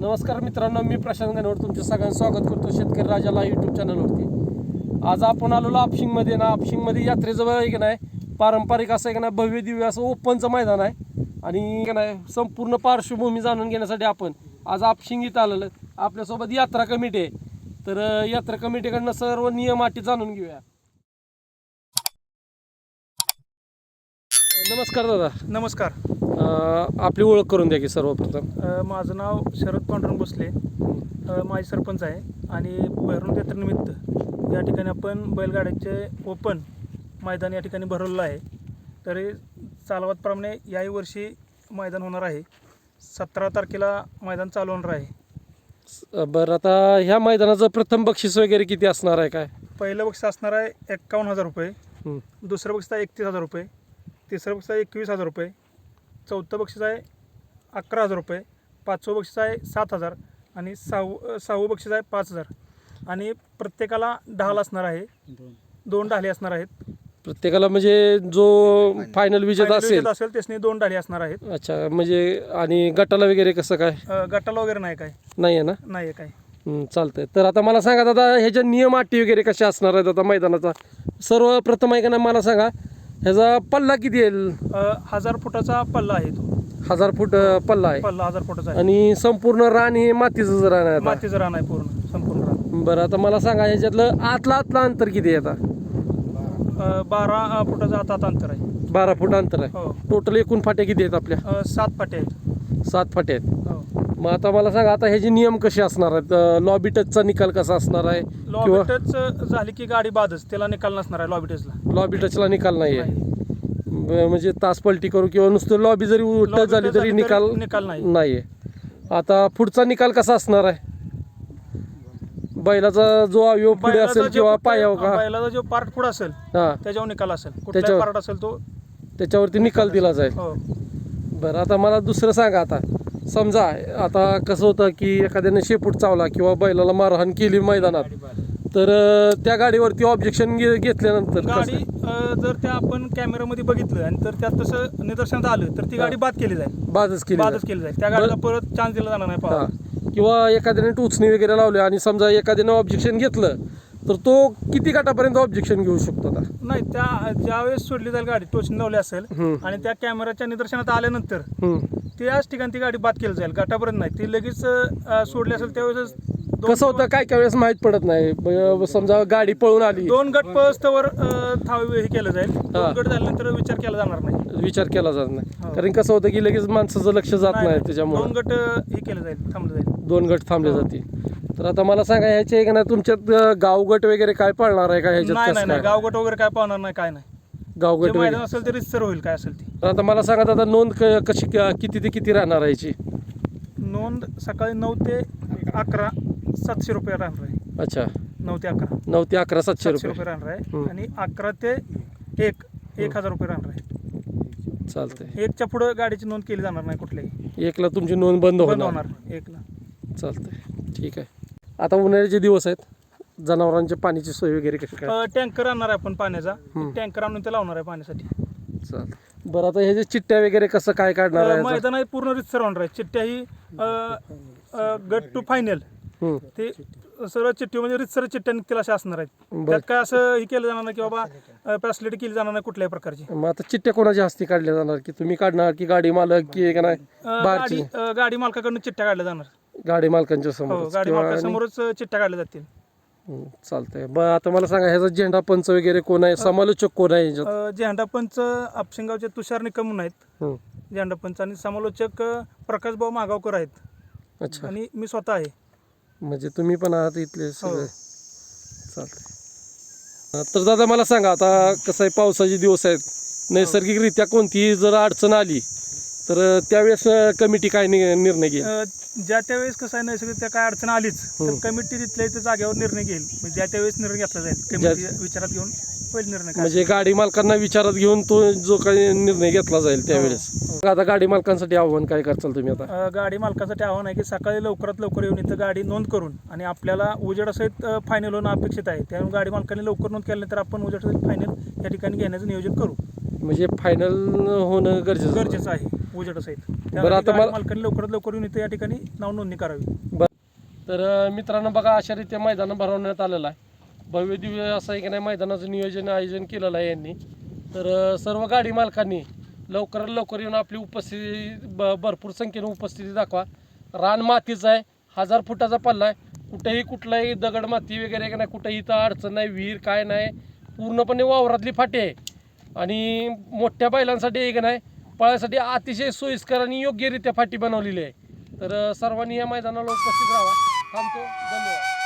नमस्कार मित्रांनो मी प्रशांत गणवर तुमचं सगळ्यांचं स्वागत करतो शेतकरी राजाला यूट्यूब चॅनलवरती आज आपण आलेलो आपशिंगमध्ये ना आपशिंगमध्ये यात्रेजवळ एक की नाही पारंपरिक असं आहे का नाही भव्य दिव्य असं ओपनचं मैदान आहे. आणि नाही संपूर्ण पार्श्वभूमी जाणून घेण्यासाठी आपण आज आपशिंग इथं आलेलं आपल्यासोबत यात्रा कमिटी आहे. तर यात्रा कमिटीकडनं सर्व नियम अटी जाणून घेऊया. नमस्कार दादा. नमस्कार. आपली ओळख करून द्या की सर्वप्रथम. अ, माझं नाव शरद पांडुरंग भोसले. अ, माजी सरपंच आहे आणि भैरवनाथ यात्रेनिमित्त या ठिकाणी आपण बैलगाड्याचे ओपन मैदान या ठिकाणी भरवलेलं आहे. तरी चालवतप्रमाणे याही वर्षी मैदान होणार आहे. सतरा तारखेला मैदान चालू होणार आहे. बरं आता ह्या मैदानाचं प्रथम बक्षीस वगैरे किती असणार आहे काय? पहिलं बक्षीस असणार आहे एक्कावन्न हजार रुपये. हं. दुसरं बक्षीस आहे एकतीस हजार रुपये. तिसरं बक्षीस आहे एकवीस हजार रुपये. चौथं बक्षीस आहे अकरा हजार रुपये पाचवं बक्षीस आहे सात हजार आणि सहावं सहावं बक्षीस आहे पाच हजार. आणि प्रत्येकाला ढाल असणार आहे. दोन ढाली असणार आहेत. प्रत्येकाला म्हणजे जो फायनल विजेता Final असेल. विजेता असेल त्यासनी दोन ढाली असणार आहेत. अच्छा म्हणजे आणि गटाला वगैरे कसं काय? अ, गटाला वगैरे नाही काय. नाही आहे ना? नाही आहे काय. हं, चालतंय. तर आता मला सांगा दादा ह्याच्या नियम अटी वगैरे कशा असणार आहेत आता मैदानाचा? सर्वप्रथम आहे का नाही मला सांगा. ह्याचा पल्ला किती येईल अ, हजार फुटाचा पल्ला आहे तो. हजार फूट अं, पल्ला आहे. पल्ला हजार फुटाचा आहे. आणि संपूर्ण रान हे मातीचं रान आहे आता? मातीचं रान आहे पूर्ण संपूर्ण रान. बरं आता मला सांगा ह्याच्यातलं आतला आतला अंतर किती आहे आता? अ, बारा अ, फुटाचं आता अंतर आहे. बारा फूट अंतर आहे. हो. टोटल एकूण फाट्या किती आहेत आपल्या? अ, सात पाटे आहेत. सात फाट्या आहेत. मग आता मला सांगा आता ह्याचे नियम कसे असणार आहेत? लॉबी टचचा निकाल कसा असणार आहे? लॉबी किंवा टच झाली की गाडी बादच त्याला निकाल नसणार आहे लॉबी टचला लॉबी टचला निकाल नाही. आहे. ब- म्हणजे तास पलटी करू किंवा नुसतं लॉबी जरी टच झाली touch तरी झाली तरी निकाल निकाल नाही. नाही आहे आता पुढचा निकाल कसा असणार आहे? बैलाचा जो अवयव पुढे बैलाचा असेल जो किंवा पायाव का? बैलाचा जो पार्ट पुढे असेल हा. त्याच्यावर निकाल असेल. कुठला त्याच्यावर- पार्ट असेल तो त्याच्यावरती निकाल दिला जाईल. हो. बरं आता मला दुसरं सांगा आता. समजा आता कसं होतं की एखाद्याने शेपूट चावला किंवा बैलाला मारहाण केली मैदानात तर त्या गाडीवरती ऑब्जेक्शन घेतल्यानंतर? गाडी अ, जर त्या आपण कॅमेरामध्ये बघितलं आणि तर त्यात तसं निदर्शनात आलं तर ती गाडी बाद केली जाईल बादच केली बादच. केली जाईल त्या गाडीला परत चान्स दिला जाणार नाही हा. पाहायला किंवा एखाद्याने टोचणी वगैरे लावली आणि समजा एखाद्याने ऑब्जेक्शन घेतलं तर तो किती गटापर्यंत ऑब्जेक्शन घेऊ शकतो आता नाही त्या ज्यावेळेस सोडली जाईल गाडी टोचणी लावली असेल हम्म. आणि त्या कॅमेराच्या निदर्शनात आल्यानंतर हम्म. त्याच ठिकाणी ती गाडी बाद केली जाईल गटापर्यंत नाही. ती लगेच अ, सोडली असेल त्यावेळेस दोन कसं होतं? काय काय वेळेस माहीत पडत नाही. ब- समजा गाडी पळून आली. दोन गट पळस्तवर थाव हे केलं जाईल. दोन गट झाल्यानंतर विचार केला जाणार नाही. विचार केला जात नाही. हो. कारण कसं होतं की लगेच माणसाचं लक्ष जात नाही दोन त्याच्यामुळे. गट अ, हे केलं जाईल थांबलं जाईल. दोन गट थांबले हो. जातील. तर आता मला सांगा ह्याचे का नाही तुमच्यात अं, गावगट वगैरे काय पळणार आहे का ह्याच्यात नाही कसं नाही? गावगट वगैरे काय पाहणार नाही काय नाही. गावगट मैदान असेल ते रितसर होईल काय असेल ती? तर आता मला सांगा दादा नोंद क- कशी क- किती ते किती राहणार आहे याची? नोंद सकाळी नऊ ते अकरा सातशे रुपये राहणार आहे. अच्छा. नऊ ते अकरा. नऊ ते अकरा सातशे सातशे रुपये. रुपये राहणार आहे. आणि अकरा ते एक एक हजार रुपये राहणार आहे. चालतंय. एकच्या पुढं गाडीची नोंद केली जाणार नाही कुठल्याही. एकला तुमची नोंद बंद बंद होणार. होणार एकला. चालतंय. ठीक आहे. आता उन्हाळ्याचे दिवस आहेत. जनावरांच्या पाण्याची सोय वगैरे कशी काय? अ, टँकर आणणार आहे आपण पाण्याचा. हम्म. टँकर आणून ते लावणार आहे पाण्यासाठी. बरं आता ह्याच्या चिठ्ठ्या वगैरे कसं काय काढणार अ, आहे? मैदान आहे पूर्ण रितसर होणार आहे. चिठ्ठ्या ही अ, अ, गट टू फायनल हम्म. ते सर्व चिठ्ठी म्हणजे रितसर चिठ्ठ्या निघतील अशा असणार आहेत. बरं. त्यात काय असं हे केलं जाणार नाही की बाबा फॅसिलिटी केली जाणार नाही कुठल्याही प्रकारची. मग आता चिठ्ठ्या कोणाच्या हस्ते काढल्या जाणार? की तुम्ही काढणार की गाडी मालक की का नाही? अ, बाहेरची? गाडी अ, गाडी मालकाकडून चिठ्ठ्या काढल्या जाणार. गाडी मालकांच्या हो समोर गाडी मालकासमोरच चिठ्ठ्या काढल्या जातील. चालतंय. बरं आता मला सांगा ह्याचा झेंडा पंच वगैरे कोण आहे? समालोचक कोण आहे ह्याच्यात? अ, झेंडा पंच आपशिंगावचे तुषार निकम म्हणून आहेत. झेंडा पंच आणि समालोचक अ, प्रकाशभाऊ मागावकर आहेत. अच्छा. आणि मी स्वतः आहे. म्हणजे तुम्ही पण आहात इथले हो. सगळे. चालतंय. तर दादा मला सांगा आता कसं आहे पावसाचे दिवस आहेत. नैसर्गिकरित्या कोणतीही जर अडचण आली तर त्यावेळेस कमिटी काय नि- निर्णय घेईल? अ, ज्या त्यावेळेस कसं आहे नैसर्गिक त्या काय अडचण आलीच तर हम्म. कमिटी तिथल्या इथं जागेवर निर्णय घेईल. म्हणजे ज्या त्यावेळेस निर्णय घेतला जाईल कमिटी विचारात घेऊन पहिले निर्णय काय म्हणजे गाडी मालकांना विचारात घेऊन तो जो काही निर्णय घेतला जाईल त्यावेळेस. हो. आता गाडी मालकांसाठी आव्हान काय करचाल तुम्ही आता? अ, गाडी मालकासाठी आव्हान आहे की सकाळी लवकरात लवकर येऊन इथं गाडी नोंद करून आणि आपल्याला उजेडासहित फायनल होणं अपेक्षित आहे. त्यामुळे गाडी मालकांनी लवकर नोंद केल्यानंतर आपण उजेडासहित फायनल या ठिकाणी घेण्याचं नियोजन करू. म्हणजे फायनल होणं गरजेचं गरजेचं आहे उजेडासहित बरं, आता मला- मालकांनी लवकरात लवकर येऊन इथे या ठिकाणी नाव नोंदणी करावी. तर मित्रांनो बघा अशा रीत्या मैदान भरवण्यात आलेलं आहे. भव्य दिव्य असं आहे की नाही मैदानाचं नियोजन आयोजन केलेलं आहे यांनी. तर अं, सर्व गाडी मालकांनी लवकरात लवकर येऊन आपली उपस्थिती ब भरपूर संख्येने उपस्थिती दाखवा. रान मातीचं आहे हजार फुटाचा पल्ला आहे. कुठेही कुठलाही दगड माती वगैरे का नाही कुठेही इथं अडचण नाही विहीर काय नाही. पूर्णपणे वावरातली फाटी आहे. आणि मोठ्या बैलांसाठी एक नाही पळायसाठी अतिशय सोयीस्कर आणि योग्यरित्या फाटी बनवलेली आहे. तर सर्वांनी या मैदानाला उपस्थित राहा. थांबतो. धन्यवाद.